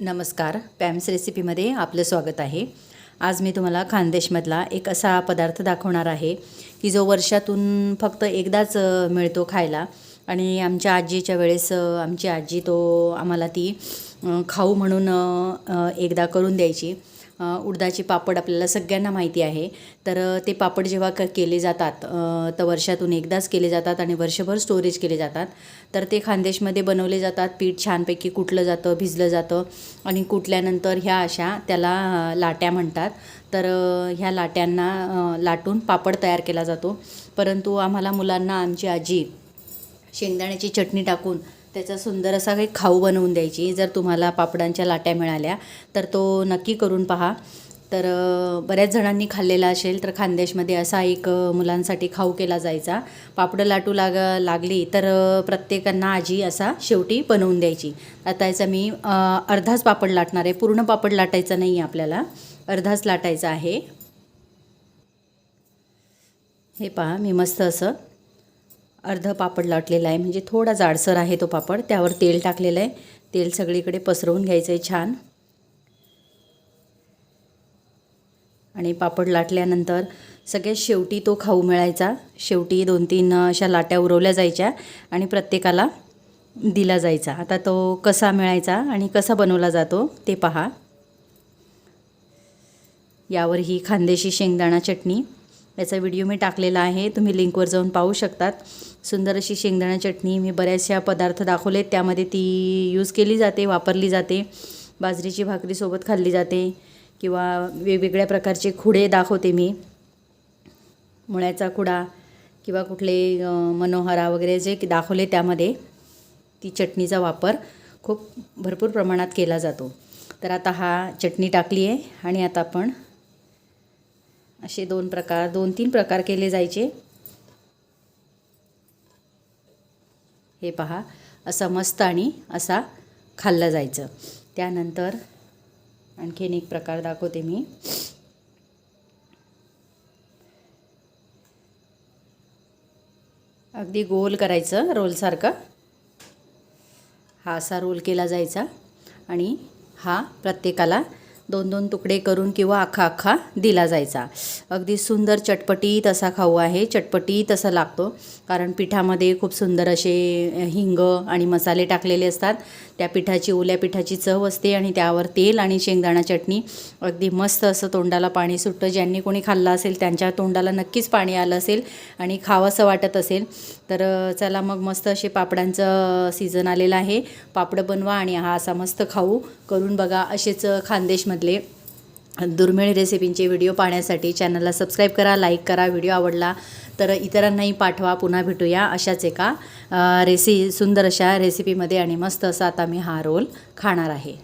नमस्कार पॅम्स रेसिपीमध्ये आपलं स्वागत आहे. आज मी तुम्हाला खानदेशमधला एक असा पदार्थ दाखवणार आहे की जो वर्षातून फक्त एकदाच मिळतो खायला. आणि आमच्या आजीच्या वेळेस आमची आजी तो आम्हाला ती खाऊ म्हणून एकदा करून द्यायची. उडदाचे पापड आपल्याला सगळ्यांना माहिती आहे. तर ते पापड जेव्हा क केले जातात तर वर्षातून एकदाच केले जातात आणि वर्षभर स्टोरेज केले जातात. तर ते खानदेशमध्ये बनवले जातात. पीठ छानपैकी कुटलं जातं भिजलं जातं आणि कुटल्यानंतर ह्या अशा त्याला लाट्या म्हणतात. तर ह्या लाट्यांना लाटून पापड तयार केला जातो. परंतु आम्हाला मुलांना आमची आजी शेंगदाण्याची चटणी टाकून त्याचा सुंदर असा काही खाऊ बनवून द्यायची. जर तुम्हाला पापडांच्या लाट्या मिळाल्या तर तो नक्की करून पहा. तर बऱ्याच जणांनी खाल्लेला असेल तर खानदेशमध्ये असा एक मुलांसाठी खाऊ केला जायचा. पापडं लाटू लाग लागली तर प्रत्येकांना आजी असा शेवटी बनवून द्यायची. आता याचा मी अर्धाच पापड लाटणार आहे. पूर्ण पापड लाटायचा नाही आहे आपल्याला. अर्धाच लाटायचा आहे. हे पहा मी मस्त असं अर्ध पापड लाटलेला आहे. म्हणजे थोडा जाडसर आहे तो पापड. त्यावर तेल टाकलेलं आहे. तेल सगळीकडे पसरवून घ्यायचं आहे छान. आणि पापड लाटल्यानंतर सगळ्यात शेवटी तो खाऊ मिळायचा. शेवटी दोन तीन अशा लाट्या उरवल्या जायच्या आणि प्रत्येकाला दिला जायचा. आता तो कसा मिळायचा आणि कसा बनवला जातो ते पहा. यावर ही खांदेशी शेंगदाणा चटणी. याचा व्हिडिओ मी टाकलेला आहे. तुम्ही लिंकवर जाऊन पाहू शकतात. सुंदर अशी शेंगदाणा चटणी मी बऱ्याचशा पदार्थ दाखवलेत. त्यामध्ये ती यूज केली जाते वापरली जाते. बाजरीची भाकरीसोबत खाल्ली जाते किंवा वेगवेगळ्या प्रकारचे खुडे दाखवते मी. मुळ्याचा खुडा किंवा कुठले मनोहरा वगैरे जे दाखवले त्यामध्ये ती चटणीचा वापर खूप भरपूर प्रमाणात केला जातो. तर आता हा चटणी टाकली आहे आणि आता आपण असे दोन प्रकार दोन तीन प्रकार केले जायचे. हे पहा असा मस्त आणि असा खाल्लं जायचं. त्यानंतर आणखीन एक प्रकार दाखवते मी. अगदी गोल करायचं रोलसारखं हा असा रोल केला जायचा आणि हा प्रत्येकाला दोन दोन तुकडे करून किंवा अख्खा अख्खा दिला जायचा. अगदी सुंदर चटपटीत असा खाऊ आहे. चटपटीत असा लागतो. कारण पिठामध्ये खूप सुंदर असे हिंग आणि मसाले टाकलेले असतात. त्या पिठाची ओल्या पिठाची चव असते आणि त्यावर तेल आणि शेंगदाणा चटणी. अगदी मस्त असं तोंडाला पाणी सुटतं. ज्यांनी कोणी खाल्लं असेल त्यांच्या तोंडाला नक्कीच पाणी आलं असेल आणि खावंसं वाटत असेल. तर चला मग मस्त असे पापडांचं सीझन आलेलं आहे. पापडं बनवा आणि हा असा मस्त खाऊ. करून बघा असेच खानदेशमधले दुर्मिळ रेसिपींचे व्हिडिओ पाहण्यासाठी चॅनलला सबस्क्राईब करा लाईक करा व्हिडिओ आवडला तर इतरांनाही पाठवा. पुन्हा भेटूया अशाच एका रेसि सुंदर अशा रेसिपीमध्ये आणि मस्त असा आता मी हा रोल खाणार आहे.